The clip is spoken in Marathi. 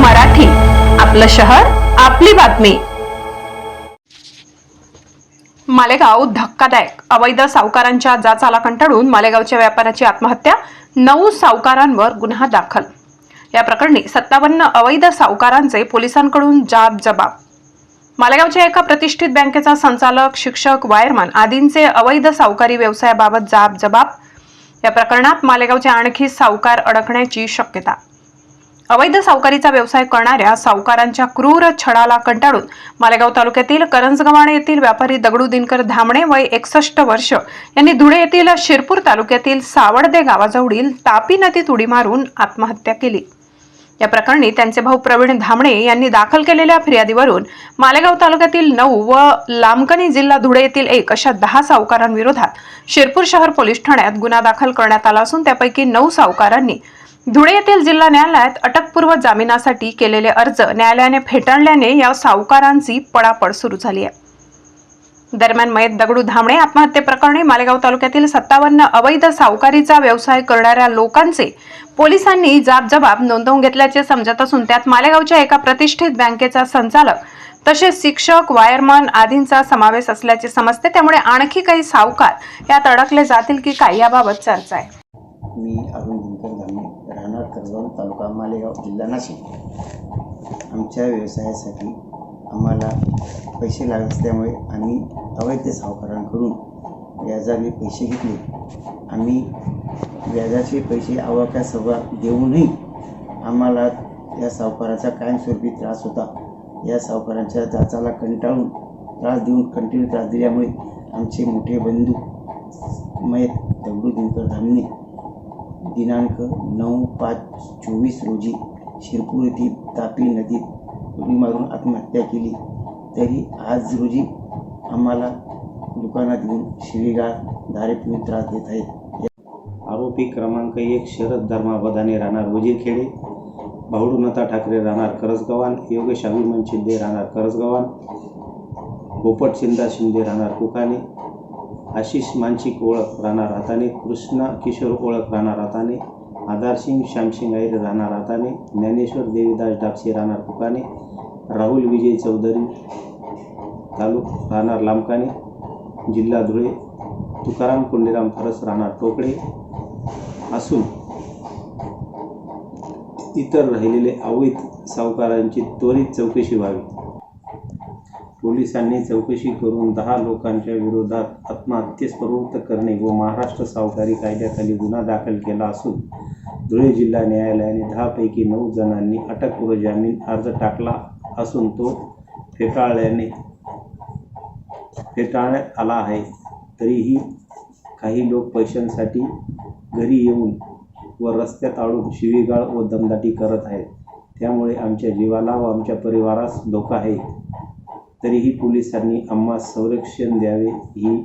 मराठी. आपलं शहर आपली बातमी. मालेगाव धक्कादायक. अवैध सावकारांच्या जाचाला कंटाळून मालेगावच्या व्यापाऱ्याची आत्महत्या नऊ सावकारांवर गुन्हा दाखल. या प्रकरणी सत्तावन्न अवैध सावकारांचे पोलिसांकडून जाब जबाब. मालेगावच्या एका प्रतिष्ठित बँकेचा संचालक शिक्षक वायरमन आदींचे अवैध सावकारी व्यवसायाबाबत जाब जबाब. या प्रकरणात मालेगावचे आणखी सावकार अडकण्याची शक्यता. अवैध सावकारीचा व्यवसाय करणाऱ्या सावकारांच्या क्रूर छळाला कंटाळून मालेगाव तालुक्यातील करंजगवाणे येथील व्यापारी दगडू दिनकर धामणे वय एकसष्ट वर्ष यांनी धुळे येथील शिरपूर तालुक्यातील सावडदे गावाजवळील तापी नदीत उडी मारून आत्महत्या केली. या प्रकरणी त्यांचे भाऊ प्रवीण धामणे यांनी दाखल केलेल्या फिर्यादीवरून मालेगाव तालुक्यातील नऊ व लामकणी जिल्हा धुळे येथील एक अशा दहा सावकारांविरोधात शिरपूर शहर पोलीस ठाण्यात गुन्हा दाखल करण्यात आला असून त्यापैकी नऊ सावकारांनी धुळे येथील जिल्हा न्यायालयात अटकपूर्व जामिनासाठी केलेले अर्ज न्यायालयाने फेटाळल्याने या सावकारांची पळापळ सुरू झाली आहे. दरम्यान मयत दगडू धामणे आत्महत्येप्रकरणी मालेगाव तालुक्यातील सत्तावन्न अवैध सावकारीचा व्यवसाय करणाऱ्या लोकांचे पोलिसांनी जाब जबाब नोंदवून घेतल्याचे समजत असून त्यात मालेगावच्या एका प्रतिष्ठित बँकेचा संचालक तसेच शिक्षक वायरमन आदींचा समावेश असल्याचे समजते. त्यामुळे आणखी काही सावकार यात अडकले जातील की काय याबाबत चर्चा आहे. शंकर धामणे राहणार करगाव तालुका मालेगाव जिल्हा नाशिक. आमच्या व्यवसायासाठी आम्हाला पैसे लागत असल्यामुळे आम्ही अवैध सावकारांकडून व्याजाने पैसे घेतले. आम्ही व्याजाचे पैसे आवाक्या सभा देऊनही आम्हाला या सावकाराचा कायमस्वरूपी त्रास होता. या सावकारांच्या जाचाला कंटाळून त्रास देऊन कंटिन्यू त्रास दिल्यामुळे आमचे मोठे बंधू मयत दगडू दिनकर धामणे दिनांक नऊ पाच चोवीस रोजी शिरपूर येथील तापी नदीत उडी मारून आत्महत्या केली. तरी आज रोजी आम्हाला दुकानात येऊन शिवीगाळ दारे पिऊन त्रास देत आहेत. आरोपी क्रमांक एक शरद धर्मा बदाने राहणार वजीरखेडे भाऊडूनता ठाकरे राहणार करसगव्हाण योगेश अभिमन शिंदे राहणार करसगव्हाण पोपट शिंदा शिंदे राहणार कुकाने आशिष मानसिक ओळख राहणार हाताने कृष्णा किशोर ओळख राहणार हाताने आधारसिंग श्यामसिंग ऐर राहणार हाताने ज्ञानेश्वर देवीदास डापसे राहणार कुकाने राहुल विजय चौधरी तालुक राहणार लांबकाने जिल्हा धुळे तुकाराम कुंडीराम फरस राहणार टोकडे असून इतर राहिलेले अवैध सावकारांची त्वरित चौकशी व्हावी. पोलिसांनी चौकशी करून दहा लोकांच्या विरोधात आत्महत्येस प्रवृत्त करणे व महाराष्ट्र सावकारी कायद्याखाली गुन्हा दाखल केला असून धुळे जिल्हा न्यायालयाने दहापैकी नऊ जणांनी अटकपूर्व जामीन अर्ज टाकला असून तो फेटाळल्याने फेटाळण्यात आला आहे. तरीही काही लोक पैशांसाठी घरी येऊन व रस्त्यात आडून शिवीगाळ व दमदाटी करत आहेत. त्यामुळे आमच्या जीवाला व आमच्या परिवारास धोका आहे. तरीही पोलिसांनी आम्हास संरक्षण द्यावे ही